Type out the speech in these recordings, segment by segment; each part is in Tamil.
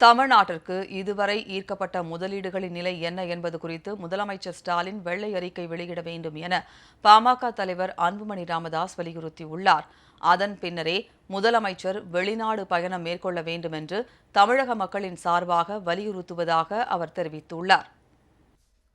தமிழ்நாட்டிற்கு இதுவரை ஈர்க்கப்பட்ட முதலீடுகளின் நிலை என்ன என்பது குறித்து முதலமைச்சர் ஸ்டாலின் வெள்ளை அறிக்கை வெளியிட வேண்டும் என பாமக தலைவர் அன்புமணி ராமதாஸ் வலியுறுத்தியுள்ளார். அதன் பின்னரே முதலமைச்சர் வெளிநாடு பயணம் மேற்கொள்ள வேண்டும் என்று தமிழக மக்களின் சார்பாக வலியுறுத்துவதாக அவர் தெரிவித்துள்ளார்.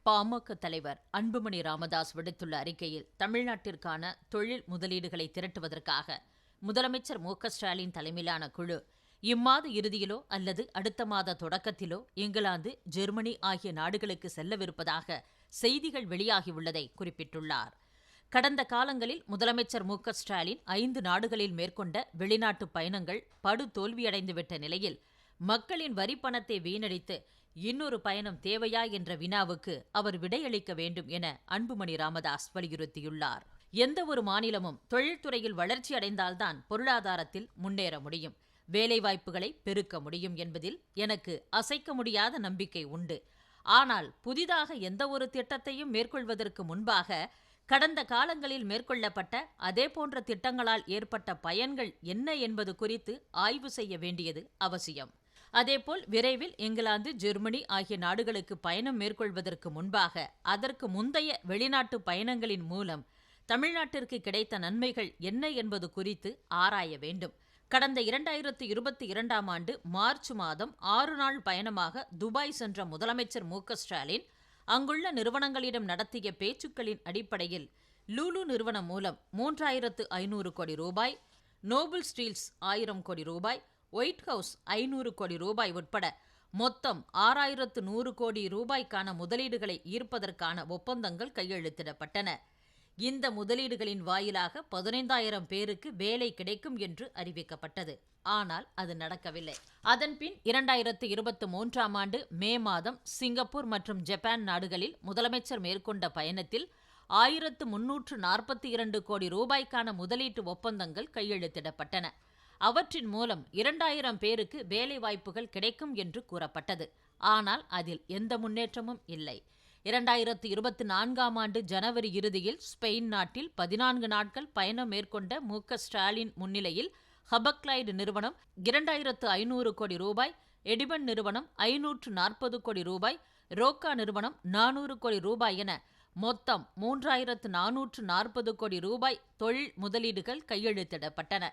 பாமக தலைவர் அன்புமணி ராமதாஸ் விடுத்துள்ள அறிக்கையில் தமிழ்நாட்டிற்கான தொழில் முதலீடுகளை திரட்டுவதற்காக முதலமைச்சர் மு ஸ்டாலின் தலைமையிலான குழு இம்மாத இறுதியிலோ அல்லது அடுத்த மாத தொடக்கத்திலோ இங்கிலாந்து ஜெர்மனி ஆகிய நாடுகளுக்கு செல்லவிருப்பதாக செய்திகள் வெளியாகியுள்ளதை குறிப்பிட்டுள்ளார். கடந்த காலங்களில் முதலமைச்சர் மு ஸ்டாலின் ஐந்து நாடுகளில் மேற்கொண்ட வெளிநாட்டு பயணங்கள் படு தோல்வியடைந்துவிட்ட நிலையில் மக்களின் வரி பணத்தை வீணடித்து இன்னொரு பயணம் தேவையா என்ற வினாவுக்கு அவர் விடையளிக்க வேண்டும் என அன்புமணி ராமதாஸ் வலியுறுத்தியுள்ளார். எந்த ஒரு மாநிலமும் தொழில்துறையில் வளர்ச்சி அடைந்தால்தான் பொருளாதாரத்தில் முன்னேற முடியும். வேலைவாய்ப்புகளை பெருக்க முடியும் என்பதில் எனக்கு அசைக்க முடியாத நம்பிக்கை உண்டு. ஆனால் புதிதாக எந்த ஒரு திட்டத்தையும் மேற்கொள்வதற்கு முன்பாக கடந்த காலங்களில் மேற்கொள்ளப்பட்ட அதே போன்ற திட்டங்களால் ஏற்பட்ட பயன்கள் என்ன என்பது குறித்து ஆய்வு செய்ய வேண்டியது அவசியம். அதேபோல் விரைவில் இங்கிலாந்து ஜெர்மனி ஆகிய நாடுகளுக்கு பயணம் மேற்கொள்வதற்கு முன்பாக அதற்கு முந்தைய வெளிநாட்டு பயணங்களின் மூலம் தமிழ்நாட்டிற்கு கிடைத்த நன்மைகள் என்ன என்பது குறித்து ஆராய வேண்டும். கடந்த இரண்டாயிரத்து இருபத்தி இரண்டாம் ஆண்டு மார்ச் மாதம் ஆறு நாள் பயணமாக துபாய் சென்ற முதலமைச்சர் மு ஸ்டாலின் அங்குள்ள நிறுவனங்களிடம் நடத்திய பேச்சுக்களின் அடிப்படையில் லூலு நிறுவனம் மூலம் மூன்றாயிரத்து ஐநூறு கோடி ரூபாய் நோபல் ஸ்டீல்ஸ் ஆயிரம் கோடி ரூபாய் ஒயிட் ஹவுஸ் ஐநூறு கோடி ரூபாய் உட்பட மொத்தம் ஆறாயிரத்து நூறு கோடி ரூபாய்க்கான முதலீடுகளை ஈர்ப்பதற்கான ஒப்பந்தங்கள் கையெழுத்திடப்பட்டன. இந்த முதலீடுகளின் வாயிலாக பதினைந்தாயிரம் பேருக்கு வேலை கிடைக்கும் என்று அறிவிக்கப்பட்டது. ஆனால் அது நடக்கவில்லை. அதன்பின் இரண்டாயிரத்து இருபத்தி மூன்றாம் ஆண்டு மே மாதம் சிங்கப்பூர் மற்றும் ஜப்பான் நாடுகளில் முதலமைச்சர் மேற்கொண்ட பயணத்தில் ஆயிரத்து முன்னூற்று நாற்பத்தி இரண்டு கோடி ரூபாய்க்கான முதலீட்டு ஒப்பந்தங்கள் கையெழுத்திடப்பட்டன. அவற்றின் மூலம் இரண்டாயிரம் பேருக்கு வேலை வாய்ப்புகள் கிடைக்கும் என்று கூறப்பட்டது. ஆனால் அதில் எந்த முன்னேற்றமும் இல்லை. இரண்டாயிரத்து இருபத்தி நான்காம் ஆண்டு ஜனவரி இறுதியில் ஸ்பெயின் நாட்டில் பதினான்கு நாட்கள் பயணம் மேற்கொண்ட மு ஸ்டாலின் முன்னிலையில் ஹபக்லைடு நிறுவனம் இரண்டாயிரத்து ஐநூறு கோடி ரூபாய் எடிபன் நிறுவனம் ஐநூற்று நாற்பது கோடி ரூபாய் ரோக்கா நிறுவனம் நானூறு கோடி ரூபாய் என மொத்தம் மூன்றாயிரத்து நானூற்று நாற்பது கோடி ரூபாய் தொழில் முதலீடுகள் கையெழுத்திடப்பட்டன.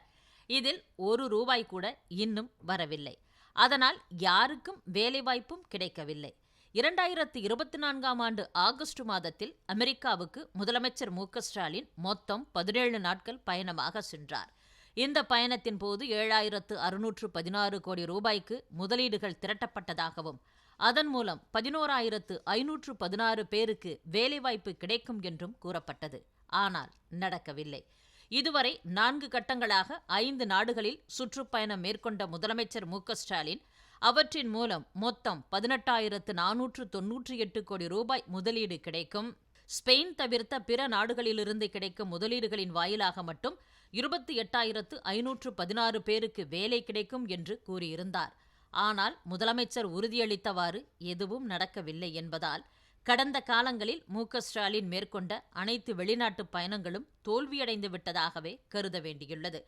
இதில் ஒரு ரூபாய் கூட இன்னும் வரவில்லை. அதனால் யாருக்கும் வேலைவாய்ப்பும் கிடைக்கவில்லை. இரண்டாயிரத்து இருபத்தி நான்காம் ஆண்டு ஆகஸ்ட் மாதத்தில் அமெரிக்காவுக்கு முதலமைச்சர் மு ஸ்டாலின் மொத்தம் பதினேழு நாட்கள் பயணமாக சென்றார். இந்த பயணத்தின் போது ஏழாயிரத்து அறுநூற்று பதினாறு கோடி ரூபாய்க்கு முதலீடுகள் திரட்டப்பட்டதாகவும் அதன் மூலம் பதினோராயிரத்து ஐநூற்று பதினாறு பேருக்கு வேலைவாய்ப்பு கிடைக்கும் என்றும் கூறப்பட்டது. ஆனால் நடக்கவில்லை. இதுவரை நான்கு கட்டங்களாக ஐந்து நாடுகளில் சுற்றுப்பயணம் மேற்கொண்ட முதலமைச்சர் மு ஸ்டாலின் அவற்றின் மூலம் மொத்தம் பதினெட்டாயிரத்து நானூற்று தொன்னூற்றி எட்டு கோடி ரூபாய் முதலீடு கிடைக்கும். ஸ்பெயின் தவிர்த்த பிற நாடுகளிலிருந்து கிடைக்கும் முதலீடுகளின் வாயிலாக மட்டும் இருபத்தி எட்டாயிரத்து ஐநூற்று பதினாறு பேருக்கு வேலை கிடைக்கும் என்று கூறியிருந்தார். ஆனால் முதலமைச்சர் உறுதியளித்தவாறு எதுவும் நடக்கவில்லை என்பதால் கடந்த காலங்களில் மு ஸ்டாலின் மேற்கொண்ட அனைத்து வெளிநாட்டு பயணங்களும் தோல்வியடைந்து விட்டதாகவே கருத வேண்டியுள்ளது.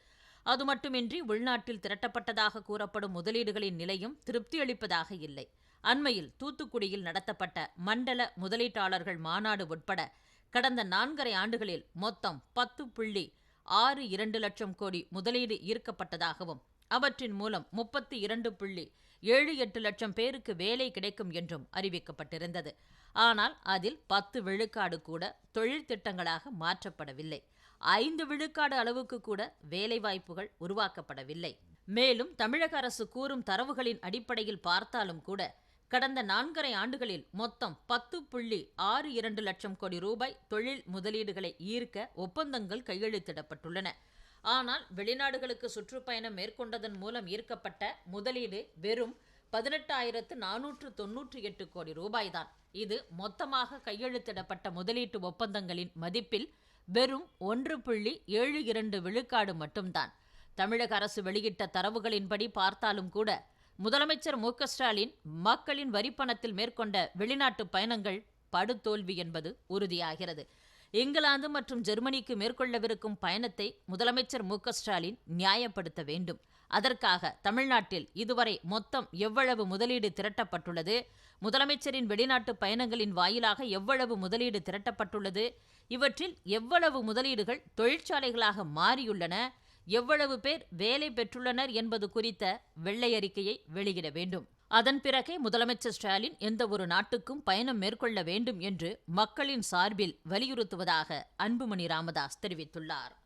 அது மட்டுமின்றி உள்நாட்டில் திரட்டப்பட்டதாக கூறப்படும் முதலீடுகளின் நிலையும் திருப்தியளிப்பதாக இல்லை. அண்மையில் தூத்துக்குடியில் நடத்தப்பட்ட மண்டல முதலீட்டாளர்கள் மாநாடு உட்பட கடந்த நான்கரை ஆண்டுகளில் மொத்தம் பத்து புள்ளி ஆறு இரண்டு லட்சம் கோடி முதலீடு ஈர்க்கப்பட்டதாகவும் அவற்றின் மூலம் முப்பத்தி இரண்டு புள்ளி ஏழு எட்டு லட்சம் பேருக்கு வேலை கிடைக்கும் என்றும் அறிவிக்கப்பட்டிருந்தது. ஆனால் அதில் பத்து விழுக்காடு கூட தொழில் திட்டங்களாக மாற்றப்படவில்லை. ஐந்து விழுக்காடு அளவுக்கு கூட வேலைவாய்ப்புகள் உருவாக்கப்படவில்லை. மேலும் தமிழக அரசு கூறும் தரவுகளின் அடிப்படையில் பார்த்தாலும் கூட கடந்த நான்கரை ஆண்டுகளில் மொத்தம் பத்து புள்ளி ஆறு இரண்டு லட்சம் கோடி ரூபாய் தொழில் முதலீடுகளை ஈர்க்க ஒப்பந்தங்கள் கையெழுத்திடப்பட்டுள்ளன. ஆனால் வெளிநாடுகளுக்கு சுற்றுப்பயணம் மேற்கொண்டதன் மூலம் ஈர்க்கப்பட்ட முதலீடு வெறும் பதினெட்டாயிரத்து நானூற்று தொன்னூற்றி எட்டு கோடி ரூபாய்தான். இது மொத்தமாக கையெழுத்திடப்பட்ட முதலீட்டு ஒப்பந்தங்களின் மதிப்பில் வெறும் ஒன்று புள்ளி ஏழு இரண்டு விழுக்காடு மட்டும்தான். தமிழக அரசு வெளியிட்ட தரவுகளின்படி பார்த்தாலும் கூட முதலமைச்சர் மு ஸ்டாலின் மக்களின் வரிப்பணத்தில் மேற்கொண்ட வெளிநாட்டு பயணங்கள் படுதோல்வி என்பது உறுதியாகிறது. இங்கிலாந்து மற்றும் ஜெர்மனிக்கு மேற்கொள்ளவிருக்கும் பயணத்தை முதலமைச்சர் மு ஸ்டாலின் நியாயப்படுத்த வேண்டும். அதற்காக தமிழ்நாட்டில் இதுவரை மொத்தம் எவ்வளவு முதலீடு திரட்டப்பட்டுள்ளது? முதலமைச்சரின் வெளிநாட்டு பயணங்களின் வாயிலாக எவ்வளவு முதலீடு திரட்டப்பட்டுள்ளது? இவற்றில் எவ்வளவு முதலீடுகள் தொழிற்சாலைகளாக மாறியுள்ளன? எவ்வளவு பேர் வேலை பெற்றுள்ளனர் என்பது குறித்த வெள்ளை அறிக்கையை வெளியிட வேண்டும். அதன் பிறகே முதலமைச்சர் ஸ்டாலின் எந்த ஒரு நாட்டுக்கும் பயணம் மேற்கொள்ள வேண்டும் என்று மக்களின் சார்பில் வலியுறுத்துவதாக அன்புமணி ராமதாஸ் தெரிவித்துள்ளார்.